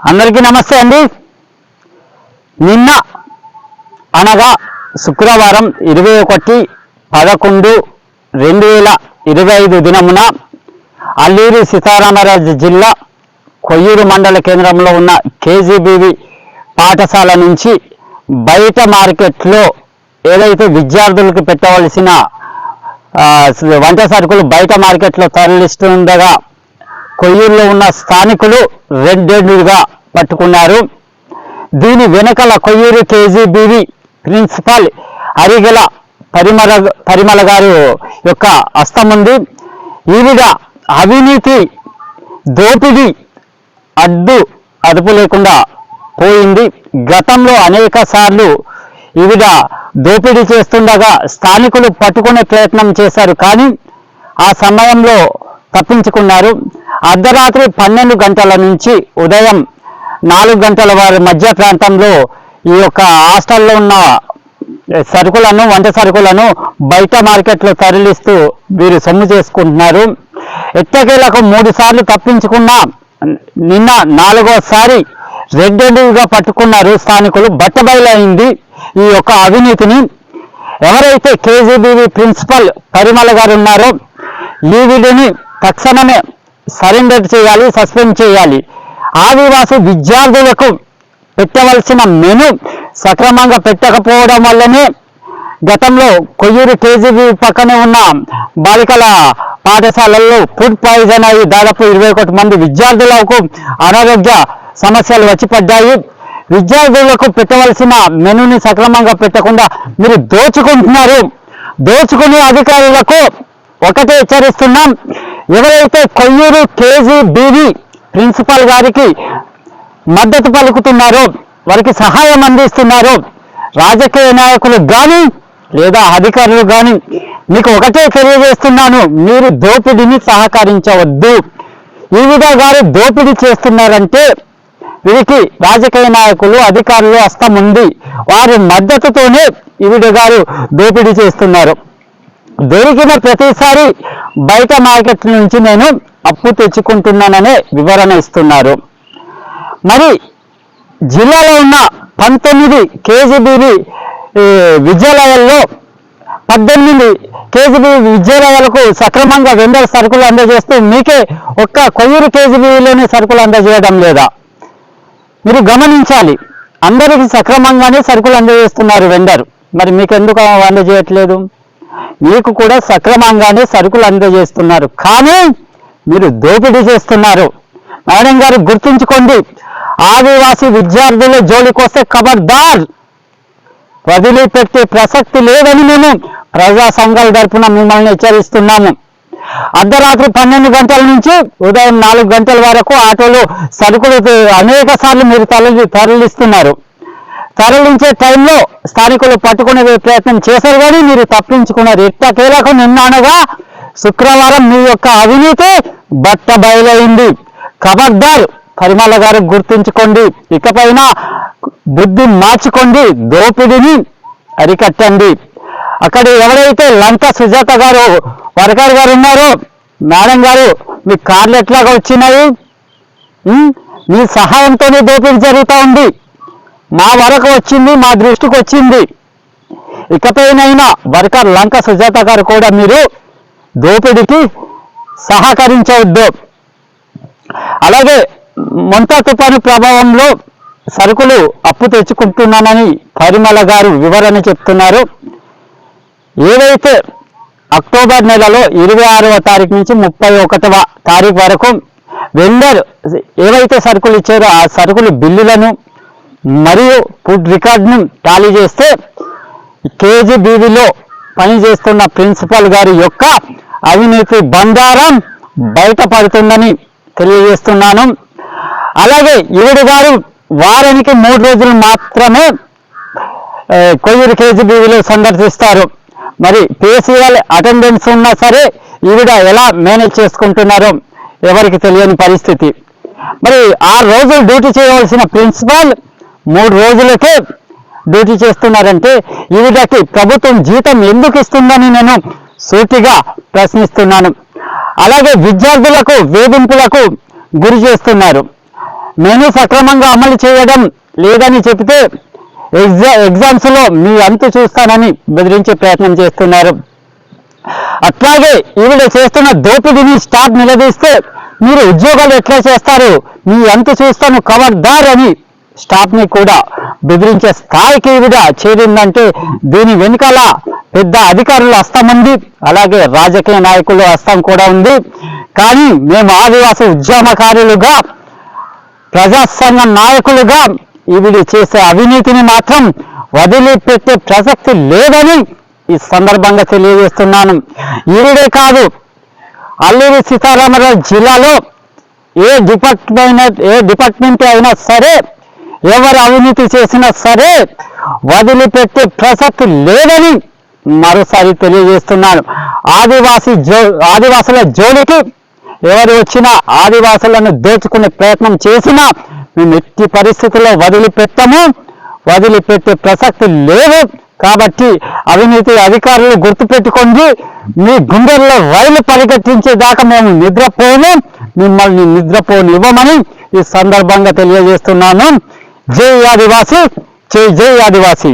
అందరికీ నమస్తే అండి. నిన్న అనగా శుక్రవారం ఇరవై ఒకటి పదకొండు రెండు వేల ఇరవై ఐదు దినమున అల్లూరి సీతారామరాజు జిల్లా కొయ్యూరు మండల కేంద్రంలో ఉన్న కేజీబీవి పాఠశాల నుంచి బయట మార్కెట్లో ఏదైతే విద్యార్థులకు పెట్టవలసిన వంట సరుకులు బయట మార్కెట్లో తరలిస్తుండగా కొయ్యూరులో ఉన్న స్థానికులు రెడ్డెడ్డుగా పట్టుకున్నారు. దీని వెనకల కొయ్యూరు కేజీబీవి ప్రిన్సిపాల్ అరిగల పరిమళ పరిమళ గారు యొక్క హస్తం ఉంది ఈవిడ అవినీతి దోపిడీ అడ్డు అదుపు లేకుండా పోయింది. గతంలో అనేక సార్లు ఈవిడ దోపిడీ చేస్తుండగా స్థానికులు పట్టుకునే ప్రయత్నం చేశారు కానీ ఆ సమయంలో తప్పించుకున్నారు. అర్ధరాత్రి పన్నెండు గంటల నుంచి ఉదయం నాలుగు గంటల వారి మధ్య ప్రాంతంలో ఈ యొక్క హాస్టల్లో ఉన్న సరుకులను వంట సరుకులను బయట మార్కెట్లో తరలిస్తూ వీరు సొమ్ము చేసుకుంటున్నారు. ఎట్టకేలకు మూడు సార్లు తప్పించుకున్నా నిన్న నాలుగోసారి రెడ్డెండుగా పట్టుకున్నారు స్థానికులు. బట్టబయలైంది ఈ యొక్క అవినీతిని. ఎవరైతే కేజీబీవి ప్రిన్సిపల్ పరిమళ గారు ఉన్నారో లీవిడిని తక్షణమే సరెండర్ చేయాలి సస్పెండ్ చేయాలి. ఆదివాసి విద్యార్థులకు పెట్టవలసిన మెను సక్రమంగా పెట్టకపోవడం వల్లనే గతంలో కొయ్యూరు కేజీబీ పక్కనే ఉన్న బాలికల పాఠశాలల్లో ఫుడ్ పాయిజన్ అయి దాదాపు ఇరవై ఒకటి మంది విద్యార్థులకు అనారోగ్య సమస్యలు వచ్చి పడ్డాయి. విద్యార్థులకు పెట్టవలసిన మెనూని సక్రమంగా పెట్టకుండా మీరు దోచుకుంటున్నారు. దోచుకునే అధికారులకు ఒకటే హెచ్చరిస్తున్నాం. ఎవరైతే కొయ్యూరు కేజీ బీవీ ప్రిన్సిపాల్ గారికి మద్దతు పలుకుతున్నారో. వారికి సహాయం అందిస్తున్నారో. రాజకీయ నాయకులు కానీ లేదా అధికారులు కానీ మీకు ఒకటే తెలియజేస్తున్నాను. మీరు దోపిడీని సహకరించవద్దు. ఈ గారు దోపిడీ చేస్తున్నారంటే వీరికి రాజకీయ నాయకులు అధికారులు హస్తం ఉంది. వారి మద్దతుతోనే ఈవిడ గారు దోపిడీ చేస్తున్నారు. దొరికిన ప్రతిసారి బయట మార్కెట్ నుంచి నేను అప్పు తెచ్చుకుంటున్నాననే వివరణ ఇస్తున్నారు. మరి జిల్లాలో ఉన్న పంతొమ్మిది కేజీబీవి విద్యాలయాల్లో పద్దెనిమిది కేజీబీ విద్యాలయాలకు సక్రమంగా వెండర్ సరుకులు అందజేస్తూ మీకే ఒక్క కొయ్యూరు కేజీబీలోనే సరుకులు అందజేయడం లేదా? మీరు గమనించాలి. అందరికీ సక్రమంగానే సరుకులు అందజేస్తున్నారు వెండర్. మరి మీకెందుకు అందజేయట్లేదు? మీకు కూడా సక్రమంగానే సరుకులు అందజేస్తున్నారు. కానీ మీరు దోపిడీ చేస్తున్నారు. మేడం గారు గుర్తుంచుకోండి ఆదివాసీ విద్యార్థుల జోలికొస్తే ఖబర్దార్. వదిలిపెట్టే ప్రసక్తి లేదని మేము ప్రజా సంఘాల తరపున మిమ్మల్ని హెచ్చరిస్తున్నాము. అర్ధరాత్రి పన్నెండు గంటల నుంచి ఉదయం నాలుగు గంటల వరకు ఆటోలు సరుకులు అనేక సార్లు మీరు తరలి తరలిస్తున్నారు. తరలించే టైంలో స్థానికులు పట్టుకునే ప్రయత్నం చేశారు కానీ మీరు తప్పించుకున్నారు ఇట్ట నిన్న నిన్నానగా శుక్రవారం మీ యొక్క అవినీతి బట్ట బయలైంది. ఖబర్దార్ పరిమళ గారు గుర్తుంచుకోండి. ఇకపైన బుద్ధి మార్చుకోండి. దోపిడిని అరికట్టండి. అక్కడ ఎవరైతే లంక సుజాత గారు వర్కర్ గారు ఉన్నారో మేడం గారు మీ కార్లు ఎట్లాగా వచ్చినాయి? మీ సహాయంతోనే దోపిడీ జరుగుతూ ఉంది. మా వరకు వచ్చింది మా దృష్టికి వచ్చింది. ఇకపైనైనా వర్కర్ లంక సుజాత గారు కూడా మీరు దోపిడికి సహకరించవద్దు. అలాగే మొంతా తుఫాను ప్రభావంలో సరుకులు అప్పు తెచ్చుకుంటున్నానని పరిమళ గారు వివరణ చెప్తున్నారు. ఏదైతే అక్టోబర్ నెలలో ఇరవై ఆరవ తారీఖు నుంచి ముప్పై ఒకటవ తారీఖు వరకు వెండర్ ఏవైతే సరుకులు ఇచ్చారో ఆ సరుకులు బిల్లులను మరియు ఫుడ్ రికార్డును టాలీ చేస్తే కేజీ బీవీలో పనిచేస్తున్న ప్రిన్సిపల్ గారి యొక్క అవినీతి బంగారం బయటపడుతుందని తెలియజేస్తున్నాను. అలాగే ఈవిడ గారు వారానికి మూడు రోజులు మాత్రమే కొయ్యూరు కేజీబీవీలో సందర్శిస్తారు. మరి పిఎస్సీఎల్ అటెండెన్స్ ఉన్నా సరే ఈవిడ ఎలా మేనేజ్ చేసుకుంటున్నారో ఎవరికి తెలియని పరిస్థితి. మరి ఆరు రోజులు డ్యూటీ చేయవలసిన ప్రిన్సిపాల్ మూడు రోజులకే డ్యూటీ చేస్తున్నారంటే ఈవిడకి ప్రభుత్వం జీతం ఎందుకు ఇస్తుందని నేను సూటిగా ప్రశ్నిస్తున్నాను. అలాగే విద్యార్థులకు వేధింపులకు గురి చేస్తున్నారు. నేను సక్రమంగా అమలు చేయడం లేదని చెబితే ఎగ్జా ఎగ్జామ్స్లో మీ అంతు చూస్తానని బెదిరించే ప్రయత్నం చేస్తున్నారు. అట్లాగే ఈవిడ చేస్తున్న దోపిడీని స్టాఫ్ నిలదీస్తే మీరు ఉద్యోగాలు ఎట్లా చేస్తారు? మీ అంతు చూస్తాను కవర్దార్ అని స్టాఫ్ని కూడా బెదిరించే స్థాయికి ఈవిడ చేరిందంటే దీని వెనుకాల పెద్ద అధికారుల హస్తం ఉంది. అలాగే రాజకీయ నాయకుల హస్తం కూడా ఉంది. కానీ మేము ఆదివాసి ఉద్యమకారులుగా ప్రజాసంఘ నాయకులుగా ఈవిడి చేసే అవినీతిని మాత్రం వదిలిపెట్టే ప్రసక్తి లేదని ఈ సందర్భంగా తెలియజేస్తున్నాను. ఈవిడే కాదు అల్లూరి సీతారామరాజు జిల్లాలో ఏ డిపార్ట్మెంట్ ఏ డిపార్ట్మెంట్ అయినా సరే ఎవరు అవినీతి చేసినా సరే వదిలిపెట్టే ప్రసక్తి లేదని మరోసారి తెలియజేస్తున్నాను. ఆదివాసి జో ఆదివాసుల జోలికి ఎవరు వచ్చినా ఆదివాసులను దోచుకునే ప్రయత్నం చేసినా మేము ఎట్టి పరిస్థితుల్లో వదిలిపెట్టము. వదిలిపెట్టే ప్రసక్తి లేదు. కాబట్టి అవినీతి అధికారులు గుర్తుపెట్టుకోండి మీ గుండెల్లో రైలు పరిగెట్టించేదాకా మేము నిద్రపోము. మిమ్మల్ని నిద్రపోనివ్వమని ఈ సందర్భంగా తెలియజేస్తున్నాను. జై ఆదివాసి జై జై ఆదివాసి